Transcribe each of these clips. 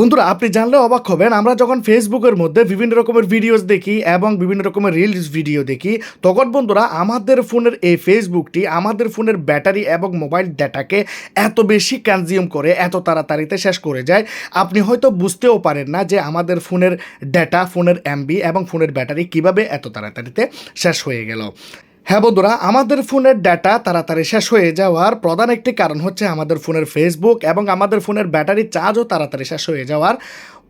বন্ধুরা, আপনি জানলে অবাক হবেন, আমরা যখন ফেসবুকের মধ্যে বিভিন্ন রকমের ভিডিওস দেখি এবং বিভিন্ন রকমের রিলস ভিডিও দেখি, তখন বন্ধুরা, আমাদের ফোনের এই ফেসবুকটি আমাদের ফোনের ব্যাটারি এবং মোবাইল ডেটাকে এত বেশি কনজিউম করে, এত তাড়াতাড়িতে শেষ করে যায়। আপনি হয়তো বুঝতেও পারেন না যে আমাদের ফোনের ডেটা ফোনের এমবি এবং ফোনের ব্যাটারি কীভাবে এত তাড়াতাড়িতে শেষ হয়ে গেল। হ্যাঁ বন্ধুরা, আমাদের ফোনের ডাটা তাড়াতাড়ি শেষ হয়ে যাওয়ার প্রধান একটি কারণ হচ্ছে আমাদের ফোনের ফেসবুক এবং আমাদের ফোনের ব্যাটারি চার্জও তাড়াতাড়ি শেষ হয়ে যাওয়ার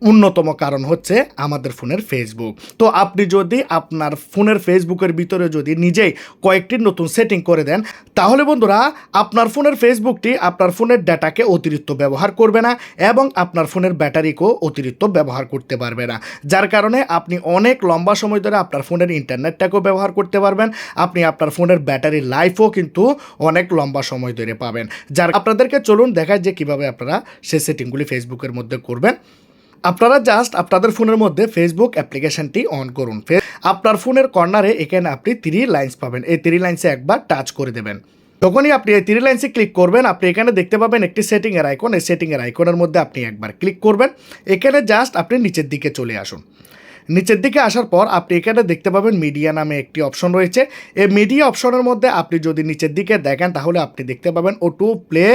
অন্যতম কারণ হচ্ছে আমাদের ফোনের ফেসবুক তো আপনি যদি আপনার ফোনের ফেসবুকের ভিতরে যদি নিজেই কয়েকটি নতুন সেটিং করে দেন, তাহলে বন্ধুরা, আপনার ফোনের ফেসবুকটি আপনার ফোনের ডাটাকে অতিরিক্ত ব্যবহার করবে না এবং আপনার ফোনের ব্যাটারিকেও অতিরিক্ত ব্যবহার করতে পারবে না। যার কারণে আপনি অনেক লম্বা সময় ধরে আপনার ফোনের ইন্টারনেটটাকেও ব্যবহার করতে পারবেন, আপনি আপনার ফোনের ব্যাটারি লাইফও কিন্তু অনেক লম্বা সময় ধরে পাবেন। যার আপনাদেরকে চলুন দেখায় যে কীভাবে আপনারা সেই সেটিংগুলি ফেসবুকের মধ্যে করবেন। আপনারা জাস্ট আপনাদের ফোনের মধ্যে ফেসবুক অ্যাপ্লিকেশনটি অন করুন। আপনার ফোনের কর্নারে এখানে আপনি থ্রি লাইন্স পাবেন। এই থ্রি লাইন্সে একবার টাচ করে দেবেন। যখনই আপনি এই থ্রি লাইন্সে ক্লিক করবেন, আপনি এখানে দেখতে পাবেন একটি সেটিংয়ের আইকন এই সেটিংয়ের আইকনের মধ্যে আপনি একবার ক্লিক করবেন। এখানে জাস্ট আপনি নিচের দিকে চলে আসুন। নিচের দিকে আসার পর আপনি এখানে দেখতে পাবেন মিডিয়া নামে একটি অপশন রয়েছে। এই মিডিয়া অপশনের মধ্যে আপনি যদি নিচের দিকে দেখেন, তাহলে আপনি দেখতে পাবেন auto play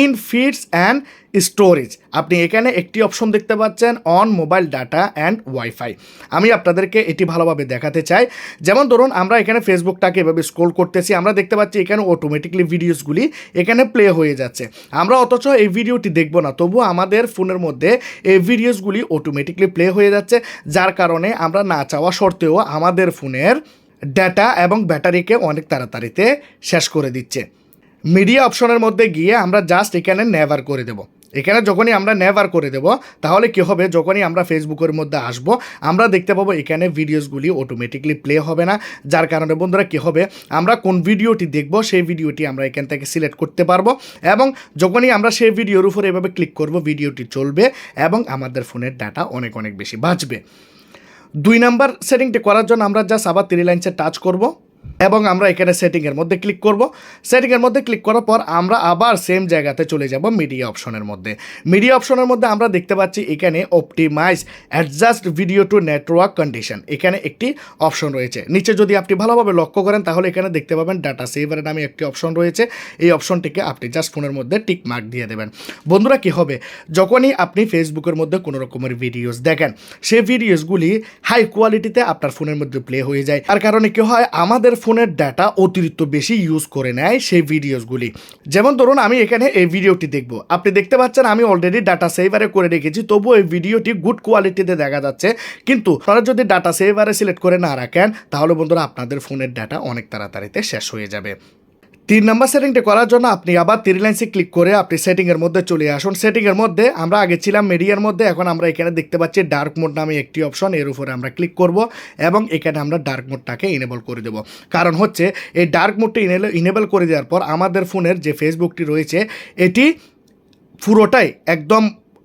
in feeds and storage. আপনি এখানে একটি অপশন দেখতে পাচ্ছেন, on mobile data and wifi. আমি আপনাদেরকে এটি ভালোভাবে দেখাতে চাই। যেমন ধরুন, আমরা এখানে ফেসবুকটাকে এভাবে স্ক্রোল করতেছি, আমরা দেখতে পাচ্ছি এখানে অটোমেটিকলি ভিডিওসগুলি এখানে প্লে হয়ে যাচ্ছে। আমরা অথচ এই ভিডিওটি দেখব না তবু আমাদের ফোনের মধ্যে এই ভিডিওসগুলি অটোমেটিকলি প্লে হয়ে যাচ্ছে, যার কারণে আমরা না চাওয়া সত্ত্বেও আমাদের ফোনের ডাটা এবং ব্যাটারিকে অনেক তাড়াতাড়িতে শেষ করে দিচ্ছে। মিডিয়া অপশনের মধ্যে গিয়ে আমরা জাস্ট এখানে নেভার করে দেব। এখানে যখনই আমরা নেভার করে দেব, তাহলে কি হবে? যখনই আমরা ফেসবুকের মধ্যে আসব, আমরা দেখতে পাবো এখানে ভিডিওসগুলি অটোমেটিকলি প্লে হবে না। যার কারণে বন্ধুরা কি হবে? আমরা কোন ভিডিওটি দেখব, সেই ভিডিওটি আমরা এখান থেকে সিলেক্ট করতে পারব এবং যখনই আমরা সেই ভিডিওর উপর এভাবে ক্লিক করব, ভিডিওটি চলবে এবং আমাদের ফোনের ডাটা অনেক অনেক বেশি বাঁচবে। দুই নাম্বার সেটিংটি করার জন্য আমরা জাস্ট আবার থ্রি লাইনসে টাচ করব। এবং আমরা এখানে সেটিংয়ের মধ্যে ক্লিক করব। সেটিংয়ের মধ্যে ক্লিক করার পর আমরা আবার সেম জায়গাতে চলে যাব মিডিয়া অপশনের মধ্যে। মিডিয়া অপশনের মধ্যে আমরা দেখতে পাচ্ছি এখানে optimise adjust video to network condition এখানে একটি অপশন রয়েছে। নিচে যদি আপনি ভালোভাবে লক্ষ্য করেন, তাহলে এখানে দেখতে পাবেন ডাটা সেভার নামে একটি অপশন রয়েছে। এই অপশনটিকে আপনি জাস্ট ফোনের মধ্যে টিক মার্ক দিয়ে দেবেন। বন্ধুরা, কি হবে? যখনই আপনি ফেসবুকের মধ্যে কোনো রকমের ভিডিওস দেখেন, সেই ভিডিওসগুলি হাই কোয়ালিটিতে আপনার ফোনের মধ্যে প্লে হয়ে যায়। তার কারণে কি হয়? আমাদের ফোনের ডাটা অতিরিক্ত বেশি ইউজ করে নেয় সেই ভিডিওসগুলি যেমন ধরুন, আমি এখানে এই ভিডিওটি দেখব। আপনি দেখতে পাচ্ছেন, আমি অলরেডি ডাটা সেভারে করে রেখেছি, তবুও এই ভিডিওটি গুড কোয়ালিটিতে দেখা যাচ্ছে। কিন্তু তারা যদি ডাটা সেভারে সিলেক্ট করে না রাখেন, তাহলে বন্ধুরা আপনাদের ফোনের ডাটা অনেক তাড়াতাড়িতে শেষ হয়ে যাবে। তিন নম্বর সেটিংটা করার জন্য আপনি আবার থ্রি লাইন্সে ক্লিক করে আপনি সেটিংয়ের মধ্যে চলে আসুন। সেটিংয়ের মধ্যে আমরা আগে ছিলাম মিডিয়ার মধ্যে, এখন আমরা এখানে দেখতে পাচ্ছি ডার্ক মোড নামে একটি অপশন এর উপরে আমরা ক্লিক করব এবং এখানে আমরা ডার্ক মোডটাকে ইনেবল করে দেব। কারণ হচ্ছে, এই ডার্ক মোডটি ইনেবল করে দেওয়ার পর আমাদের ফোনের যে ফেসবুকটি রয়েছে, এটি পুরোটাই একদম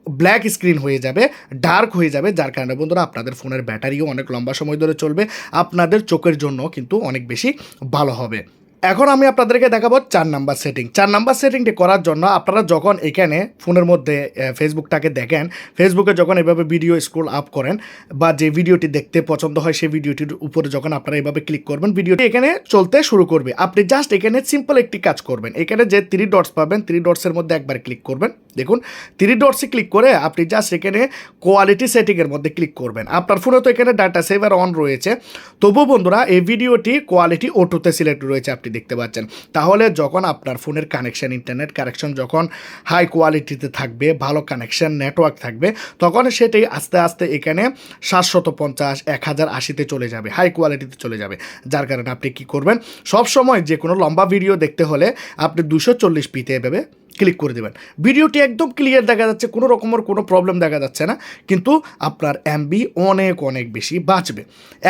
ব্ল্যাক স্ক্রিন হয়ে যাবে ডার্ক হয়ে যাবে। যার কারণে বন্ধুরা, আপনাদের ফোনের ব্যাটারিও অনেক লম্বা সময় ধরে চলবে, আপনাদের চোখের জন্য কিন্তু অনেক বেশি ভালো হবে। এখন আমি আপনাদেরকে দেখাবো চার নাম্বার সেটিং চার নাম্বার সেটিংটি করার জন্য আপনারা যখন এখানে ফোনের মধ্যে ফেসবুকটাকে দেখেন ফেসবুকে যখন এভাবে ভিডিও স্ক্রোল আপ করেন বা যে ভিডিওটি দেখতে পছন্দ হয় সেই ভিডিওটির উপরে যখন আপনারা এভাবে ক্লিক করবেন ভিডিওটি এখানে চলতে শুরু করবে। আপনি জাস্ট এখানে সিম্পল একটি কাজ করবেন। এখানে যে থ্রি ডটস পাবেন থ্রি ডটসের মধ্যে একবার ক্লিক করবেন। দেখুন থ্রি ডটসে ক্লিক করে আপনি জাস্ট এখানে কোয়ালিটি সেটিংয়ের মধ্যে ক্লিক করবেন। আপনার ফোনে তো এখানে ডাটা সেভার অন রয়েছে। তবু বন্ধুরা, এই ভিডিওটি কোয়ালিটি অটোতে সিলেক্ট রয়েছে আপনি দেখতে পাচ্ছেন। তাহলে যখন আপনার ফোনের কানেকশন ইন্টারনেট কানেকশন যখন হাই কোয়ালিটিতে থাকবে, ভালো কানেকশন নেটওয়ার্ক থাকবে, তখন সেটাই আস্তে আস্তে এখানে সাতশত পঞ্চাশ, এক হাজার আশিতে চলে যাবে হাই কোয়ালিটিতে চলে যাবে। যার কারণে আপনি কি করবেন? সব সময় যে কোনো লম্বা ভিডিও দেখতে হলে আপনি দুশো চল্লিশ পিতে এভাবে ক্লিক করে দেবেন। ভিডিওটি একদম ক্লিয়ার দেখা যাচ্ছে, কোনো রকমের কোনো প্রবলেম দেখা যাচ্ছে না, কিন্তু আপনার এমবি অনেক অনেক বেশি বাঁচবে।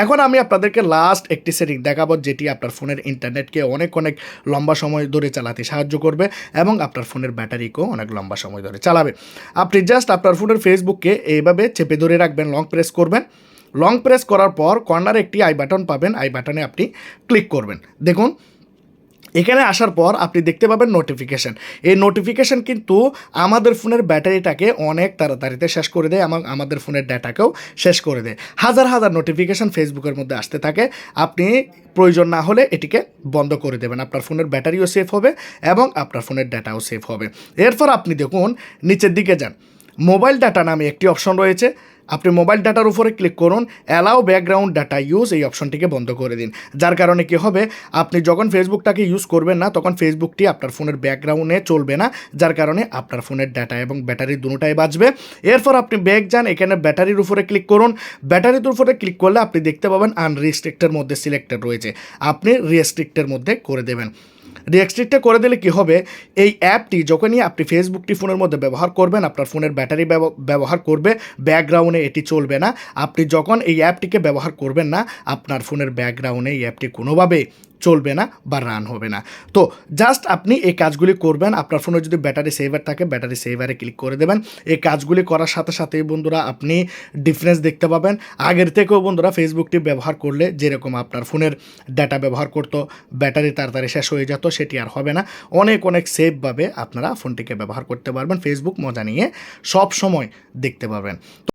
এখন আমি আপনাদেরকে লাস্ট একটি সেটিং দেখাবো, যেটি আপনার ফোনের ইন্টারনেটকে অনেক অনেক লম্বা সময় ধরে চালাতে সাহায্য করবে এবং আপনার ফোনের ব্যাটারিকেও অনেক লম্বা সময় ধরে চালাবে। আপনি জাস্ট আপনার ফোনের ফেসবুককে এইভাবে চেপে ধরে রাখবেন লং প্রেস করবেন। লং প্রেস করার পর কর্নারে একটি আই বাটন পাবেন আই বাটনে আপনি ক্লিক করবেন। দেখুন এখানে আসার পর আপনি দেখতে পাবেন নোটিফিকেশান এই নোটিফিকেশান কিন্তু আমাদের ফোনের ব্যাটারিটাকে অনেক তাড়াতাড়িতে শেষ করে দেয় এবং আমাদের ফোনের ডাটাকেও শেষ করে দেয়। হাজার হাজার নোটিফিকেশান ফেসবুকের মধ্যে আসতে থাকে। আপনি প্রয়োজন না হলে এটিকে বন্ধ করে দেবেন। আপনার ফোনের ব্যাটারিও সেফ হবে এবং আপনার ফোনের ডাটাও সেফ হবে। এরপর আপনি দেখুন, নিচের দিকে যান। মোবাইল ডাটা নামে একটি অপশন রয়েছে। আপনি মোবাইল ডাটার উপরে ক্লিক করুন অ্যালাও ব্যাকগ্রাউন্ড ডাটা ইউজ এই অপশনটিকে বন্ধ করে দিন। যার কারণে কি হবে, আপনি যখন ফেসবুকটাকে ইউজ করবেন না, তখন ফেসবুকটি আপনার ফোনের ব্যাকগ্রাউন্ডে চলবে না, যার কারণে আপনার ফোনের ডাটা এবং ব্যাটারি দুটোটাই বাঁচবে। এরপর আপনি ব্যাক যান, এখানে ব্যাটারির উপরে ক্লিক করুন। ব্যাটারির উপরে ক্লিক করলে আপনি দেখতে পাবেন আনরিস্ট্রিক্টের মধ্যে সিলেক্টেড রয়েছে। আপনি রিস্ট্রিক্টের মধ্যে করে দেবেন। রিয়েক্সট্রিক্টে করে দিলে কি হবে? এই অ্যাপটি যখনই আপনি ফেসবুকটি ফোনের মধ্যে ব্যবহার করবেন, আপনার ফোনের ব্যাটারি ব্যব- ব্যবহার করবে ব্যাকগ্রাউন্ডে এটি চলবে না। আপনি যখন এই অ্যাপটিকে ব্যবহার করবেন না, আপনার ফোনের ব্যাকগ্রাউন্ডে এই অ্যাপটি কোনোভাবে চলবে না বা রান হবে না। তো জাস্ট আপনি এই কাজগুলি করবেন, আপনার ফোনে যদি ব্যাটারি সেভার থাকে ব্যাটারি সেভারে ক্লিক করে দেবেন। এই কাজগুলি করার সাথে সাথেই বন্ধুরা আপনি ডিফারেন্স দেখতে পাবেন। আগের থেকেও বন্ধুরা ফেসবুকটি ব্যবহার করলে যেরকম আপনার ফোনের ডাটা ব্যবহার করতো ব্যাটারি তাড়াতাড়ি শেষ হয়ে যেত, সেটি আর হবে না। অনেক অনেক সেফভাবে আপনারা ফোনটিকে ব্যবহার করতে পারবেন। ফেসবুক মজা নিয়ে সব সময় দেখতে পারবেন